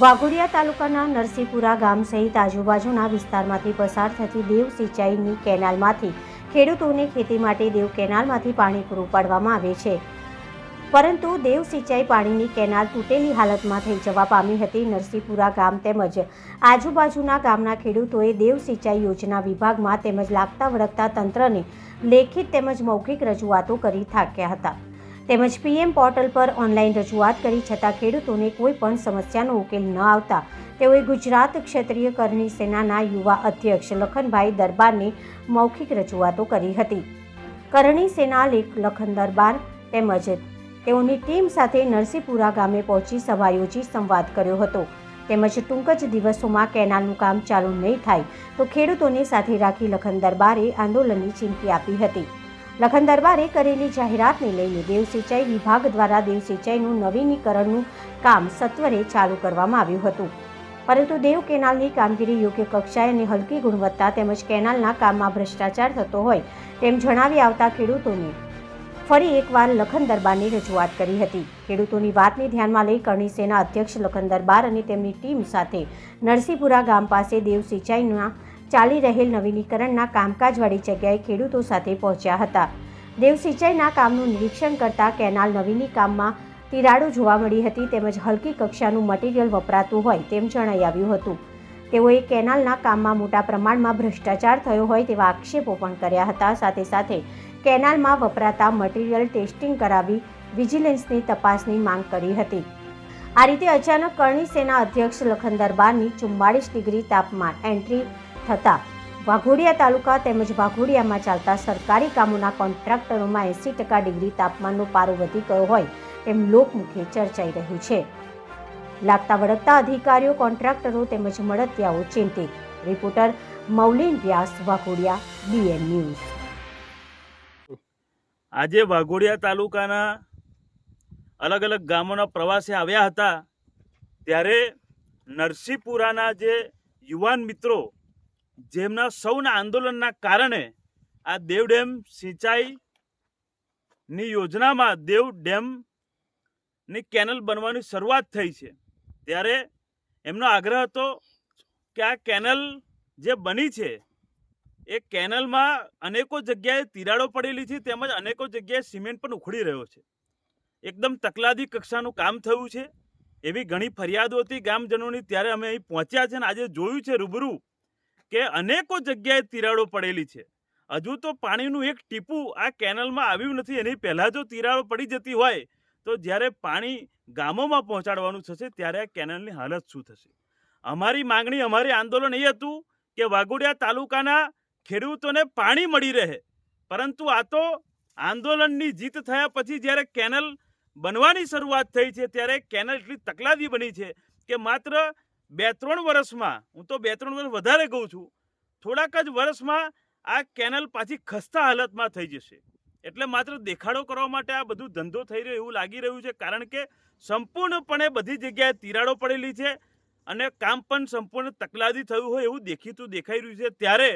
વાઘોડિયા તાલુકાના નરસિંહપુરા ગામ સહિત આજુબાજુના વિસ્તારમાંથી પસાર થતી દેવ સિંચાઈની કેનાલમાંથી ખેડૂતોને ખેતી માટે દેવ કેનાલમાંથી પાણી પૂરું પાડવામાં આવે છે. પરંતુ દેવ સિંચાઈ પાણીની કેનાલ તૂટેલી હાલતમાં થઈ જવા પામી હતી નરસિંહપુરા ગામ તેમજ આજુબાજુના ગામના ખેડૂતોએ દેવ સિંચાઈ યોજના વિભાગમાં તેમજ લાગતા વળગતા તંત્રને લેખિત તેમજ મૌખિક રજૂઆતો કરી થાક્યા હતા. તેમજ પીએમ પોર્ટલ પર ઓનલાઈન રજૂઆત કરી છતાં ખેડૂતોને કોઈ પણ સમસ્યાનો ઉકેલ ન આવતા. તેઓએ ગુજરાત ક્ષત્રિય કરણી સેનાના યુવા અધ્યક્ષ લખનભાઈ દરબારને મૌખિક રજૂઆતો કરી હતી. કરણી સેના લખન દરબાર તેમજ તેઓની ટીમ સાથે નરસિંહપુરા ગામે પહોંચી સભા યોજી સંવાદ કર્યો હતો. તેમજ ટૂંક જ દિવસોમાં કેનાલનું કામ ચાલુ નહીં થાય તો ખેડૂતોને સાથે રાખી લખન દરબારે આંદોલનની ચીમકી આપી હતી. લખન દરબારે કરેલી જાહેરાતને લઈને દેવ સિંચાઈ વિભાગ દ્વારા દેવ સિંચાઈનું નવીનીકરણનું કામ સત્વરે ચાલુ કરવામાં આવ્યું હતું. પરંતુ દેવ કેનાલની કામગીરી યોગ્ય કક્ષાએ અને હલકી ગુણવત્તા તેમજ કેનાલના કામમાં ભ્રષ્ટાચાર થતો હોય તેમ જણાવી આવતા ખેડૂતોને ફરી એકવાર લખન દરબારની રજૂઆત કરી હતી. ખેડૂતોની વાતને ધ્યાનમાં લઈ કરણી સેના અધ્યક્ષ લખન દરબાર અને તેમની ટીમ સાથે નરસિંહપુરા ગામ પાસે દેવ સિંચાઈના ચાલી રહેલ નવીનીકરણના કામકાજવાળી જગ્યાએ ખેડૂતો સાથે પહોંચ્યા હતા. દેવ સિંચાઈના કામનું નિરીક્ષણ કરતા કેનાલ નવીની કામમાં તિરાડો જોવા મળી હતી તેમજ હલકી કક્ષાનું મટીરિયલ વપરાતું હોય તેમ જણાઈ આવ્યું હતું. તેઓએ કેનાલના કામમાં મોટા પ્રમાણમાં ભ્રષ્ટાચાર થયો હોય તેવા આક્ષેપો પણ કર્યા હતા. સાથે સાથે કેનાલમાં વપરાતા મટીરિયલ ટેસ્ટિંગ કરાવી વિજિલન્સની તપાસની માંગ કરી હતી. આ રીતે અચાનક કરણી સેના અધ્યક્ષ લખન દરબારની ડિગ્રી તાપમાન એન્ટ્રી થતાં. વાઘોડિયા તાલુકા તેમજ વાઘોડિયામાં ચાલતા સરકારી કામોના કોન્ટ્રાક્ટરોમાં એંસી ટકા ડિગ્રી તાપમાનનો પારો વધી ગયો હોય તેમ લોકમુખે ચર્ચાઈ રહ્યું છે. લાગતા વળગતા અધિકારીઓ, કોન્ટ્રાક્ટરો તેમજ મળતિયાઓ ચિંતિત. Reporter Maulin Vyas, Waghodia, BN news. આજે વાઘોડિયા તાલુકાના અલગ અલગ ગામોના પ્રવાસે આવ્યા હતા. ત્યારે નરસિંહપુરાના જે યુવાન મિત્રો જેમના સૌના આંદોલનના કારણે આ દેવ ડેમ સિંચાઈની યોજનામાં દેવ ડેમની કેનલ બનવાની શરૂઆત થઈ છે. ત્યારે એમનો આગ્રહ હતો કે આ કેનલ જે બની છે, એ કેનલમાં અનેકો જગ્યાએ તિરાડો પડેલી છે તેમજ અનેકો જગ્યાએ સિમેન્ટ પણ ઉખડી રહ્યો છે. એકદમ તકલાદી કક્ષાનું કામ થયું છે. એવી ઘણી ફરિયાદો હતી ગામજનોની. ત્યારે અમે અહીં પહોંચ્યા છે અને આજે જોયું છે રૂબરૂ કે અનેકો જગ્યાએ તિરાડો પડેલી છે. હજુ તો પાણીનું એક ટીપું આ કેનલમાં આવ્યું નથી, એની પહેલાં જો તિરાડો પડી જતી હોય, તો જ્યારે પાણી ગામોમાં પહોંચાડવાનું થશે, ત્યારે આ કેનલની હાલત શું થશે? અમારી માંગણી, અમારી આંદોલન એ હતું કે વાઘોડિયા તાલુકાના ખેડૂતોને પાણી મળી રહે. પરંતુ આ તો આંદોલનની જીત થયા પછી જ્યારે કેનલ બનવાની શરૂઆત થઈ છે, ત્યારે કેનલ એટલી તકલાદી બની છે કે માત્ર બે ત્રણ વર્ષમાં, હું તો બે ત્રણ વર્ષ વધારે કહું છું, થોડાક જ વર્ષમાં આ કેનલ પાછી ખસ્તા હાલતમાં થઈ જશે. એટલે માત્ર દેખાડો કરવા માટે આ બધું ધંધો થઈ રહ્યો એવું લાગી રહ્યું છે, કારણ કે સંપૂર્ણપણે બધી જગ્યાએ તિરાડો પડેલી છે અને કામ પણ સંપૂર્ણ તકલાદી થયું હોય એવું દેખીતું દેખાઈ રહ્યું છે. ત્યારે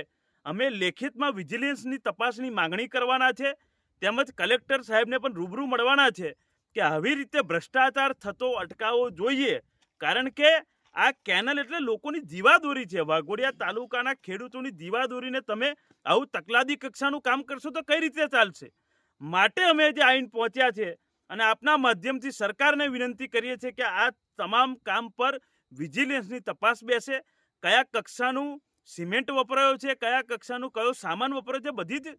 અમે લેખિતમાં વિજિલન્સની તપાસની માંગણી કરવાના છે, તેમજ કલેક્ટર સાહેબને પણ રૂબરૂ મળવાના છે કે આવી રીતે ભ્રષ્ટાચાર થતો અટકાવવો જોઈએ, કારણ કે આ કેનલ એટલે લોકોની જીવાદોરી છે. વાઘોડિયા તાલુકાના ખેડૂતોની જીવાદોરીને તમે આવું તકલાદી કક્ષાનું કામ કરશો તો કઈ રીતે ચાલશે? માટે અમે જે આઈન પહોંચ્યા છે અને આપના માધ્યમથી સરકારને વિનંતી કરીએ છીએ કે આ તમામ કામ પર વિજિલન્સની તપાસ બેસે. કયા કક્ષાનું સિમેન્ટ વપરાયો છે, કયા કક્ષાનું કયો સામાન વપરાયો છે, બધી જ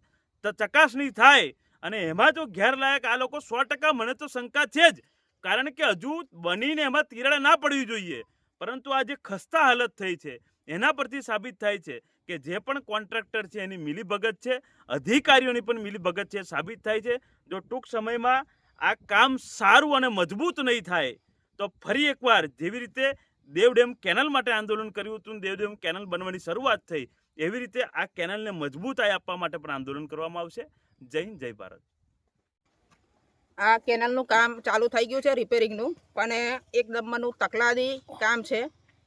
ચકાસણી થાય અને એમાં જો ગેરલાયક આ લોકો સો ટકા, મને તો શંકા છે જ. કારણ કે હજુ બનીને એમાં તિરાડ ના પડવી જોઈએ. પરંતુ આ જે ખસ્તા હાલત થઈ છે, એના પરથી સાબિત થાય છે કે જે પણ કોન્ટ્રાક્ટર છે એની મિલીભગત છે, અધિકારીઓની પણ મિલીભગત છે, સાબિત થાય છે. જો ટૂંક સમયમાં આ કામ સારું અને મજબૂત નહીં થાય, તો ફરી એકવાર જેવી રીતે દેવ ડેમ કેનલ માટે આંદોલન કર્યું હતું દેવ ડેમ કેનલ બનવાની શરૂઆત થઈ, એવી રીતે આ કેનલને મજબૂતાઈ આપવા માટે પણ આંદોલન કરવામાં આવશે. જય હિન્દ, જય ભારત. આ કેનલનું કામ ચાલુ થઈ ગયું છે રિપેરિંગનું પણ એક નંબરનું તકલાદી કામ છે.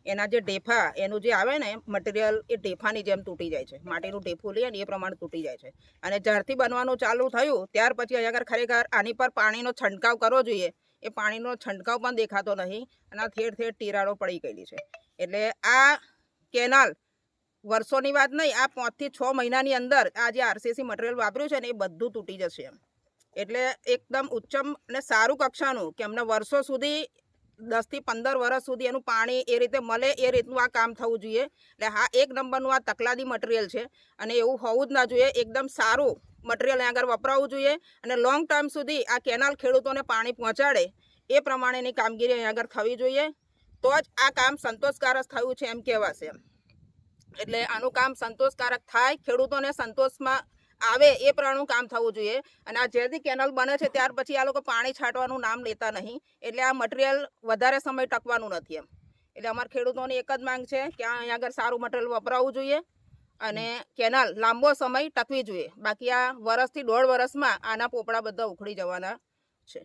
એના જે ઢેફા, એનું જે આવે ને મટીરિયલ એ ઢેફાની જેમ તૂટી જાય છે. માટીનું ઢેફું લઈએ ને, એ પ્રમાણે તૂટી જાય છે. અને જ્યારથી બનવાનું ચાલુ થયું, ત્યાર પછી અહીંયા આગળ ખરેખર આની પર પાણીનો છંટકાવ કરવો જોઈએ. એ પાણીનો છંટકાવ પણ દેખાતો નહીં અને ઠેર ઠેર તિરાડો પડી ગયેલી છે. એટલે આ કેનાલ વર્ષોની વાત નહીં, આ પાંચથી છ મહિનાની અંદર આ જે આરસીસી મટીરિયલ વાપર્યું છે ને, એ બધું તૂટી જશે એમ. એટલે એકદમ ઉચ્ચમ અને સારું કક્ષાનું કે અમને વર્ષો સુધી દસથી પંદર વર્ષ સુધી એનું પાણી એ રીતે મળે એ રીતનું આ કામ થવું જોઈએ. એટલે હા, એક નંબરનું આ તકલાદી મટીરિયલ છે અને એવું હોવું જ ના જોઈએ. એકદમ સારું મટીરિયલ અહીંયા આગળ વપરાવવું જોઈએ અને લોંગ ટાઈમ સુધી આ કેનાલ ખેડૂતોને પાણી પહોંચાડે એ પ્રમાણેની કામગીરી અહીંયા આગળ થવી જોઈએ. તો જ આ કામ સંતોષકારક થયું છે એમ કહેવાશે. એટલે આનું કામ સંતોષકારક થાય, ખેડૂતોને સંતોષમાં આવે એ પ્રમાણેનું કામ થવું જોઈએ. અને આ જેથી કેનલ બને છે ત્યાર પછી આ લોકો પાણી છાંટવાનું નામ લેતા નહીં. એટલે આ મટીરિયલ વધારે સમય ટકવાનું નથી એમ. એટલે અમારા ખેડૂતોની એક જ માંગ છે કે અહીંયા આગળ સારું મટીરિયલ વપરાવવું જોઈએ અને કેનાલ લાંબો સમય ટકવી જોઈએ. બાકી આ વરસથી દોઢ વર્ષમાં આના પોપડા બધા ઉખડી જવાના છે.